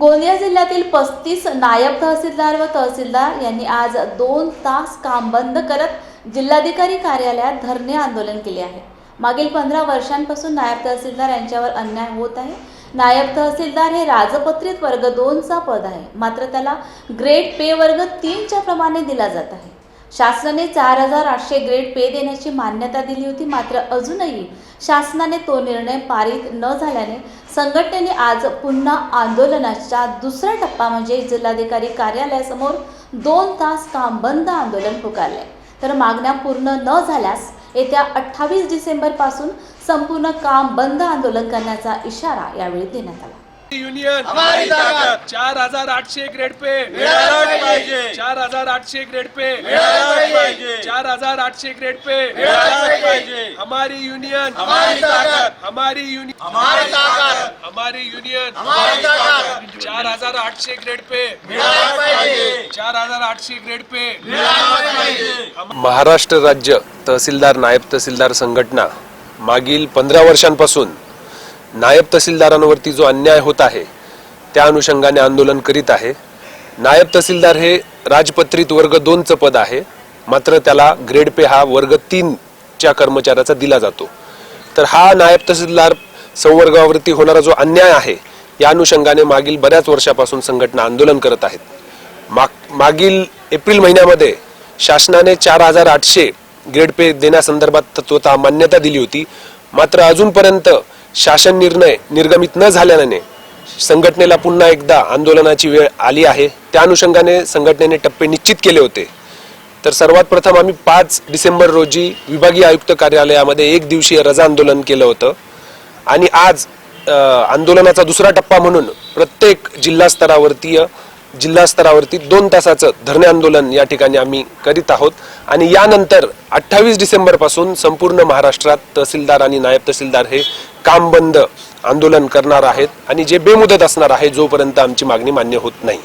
गोंदिया जिल्ह्यातील पस्तीस नायब तहसीलदार व तहसीलदार यांनी आज दोन तास काम बंद करत जिल्हाधिकारी कार्यालयात धरणे आंदोलन केले आहे. मागील पंधरा वर्षांपासून नायब तहसीलदार यांच्यावर अन्याय होत आहे. नायब तहसीलदार हे राजपत्रित वर्ग दोनचा पद आहे. मात्र त्याला ग्रेड पे वर्ग तीनच्या प्रमाणे दिला जात आहे. शासनाने चार हजार आठशे ग्रेड पे देण्याची मान्यता दिली होती. मात्र अजूनही शासनाने तो निर्णय पारित न झाल्याने संघटनेने आज पुन्हा आंदोलनाचा दुसरा टप्पा म्हणजे जिल्हाधिकारी कार्यालयासमोर दोन तास काम बंद आंदोलन पुकारले. तर मागण्या पूर्ण न झाल्यास येत्या अठ्ठावीस डिसेंबरपासून संपूर्ण काम बंद आंदोलन करण्याचा इशारा यावेळी देण्यात आला. युनियन. हमारी ताकद चार हजार आठशे ग्रेड पे. मिळालाच पाहिजे. चार हजार आठशे ग्रेड पे. मिळालाच पाहिजे. चार हजार आठशे ग्रेड पे. मिळालाच पाहिजे. हमारी यूनियन. हमारी ताकद हमारी यूनियन. हमारी ताकद हमारी यूनियन. हमारी ताकद चार हजार आठशे ग्रेड पे. मिळालाच पाहिजे. चार हजार आठशे ग्रेड पे. मिळालाच पाहिजे. महाराष्ट्र राज्य तहसीलदार नायब तहसीलदार संघटना मागील पंधरा वर्षांपासून नायब तहसीलदारांवरती जो अन्याय होत आहे त्या अनुषंगाने आंदोलन करीत आहे. नायब तहसीलदार हे राजपत्रित वर्ग दोनचं पद आहे मात्र त्याला ग्रेड पे हा वर्ग तीनच्या कर्मचाऱ्याचा दिला जातो. तर हा नायब तहसीलदार संवर्गावरती होणारा जो अन्याय आहे या अनुषंगाने मागील बऱ्याच वर्षापासून संघटना आंदोलन करत आहेत. माग मागील एप्रिल महिन्यामध्ये शासनाने चार हजार आठशे ग्रेड पे देण्यासंदर्भात तत्वतः मान्यता दिली होती. मात्र अजूनपर्यंत शासन निर्णय निर्गमित न झाल्याने संघटनेला पुन्हा एकदा आंदोलनाची वेळ आली आहे. त्या अनुषंगाने संघटनेने टप्पे निश्चित केले होते. तर सर्वात प्रथम आम्ही पाच डिसेंबर रोजी विभागीय आयुक्त कार्यालयामध्ये एक दिवसीय रजा आंदोलन केलं होतं. आणि आज आंदोलनाचा दुसरा टप्पा म्हणून प्रत्येक जिल्हा स्तरावरती जिल्हा स्तरावरती दोन तासाचं धरणे आंदोलन या ठिकाणी आम्ही करीत आहोत. आणि यानंतर अठ्ठावीस डिसेंबरपासून संपूर्ण महाराष्ट्रात तहसीलदार आणि नायब तहसीलदार हे काम बंद आंदोलन करणार आहेत आणि जे बेमुदत असणार आहे जोपर्यंत आमची मागणी मान्य होत नाही.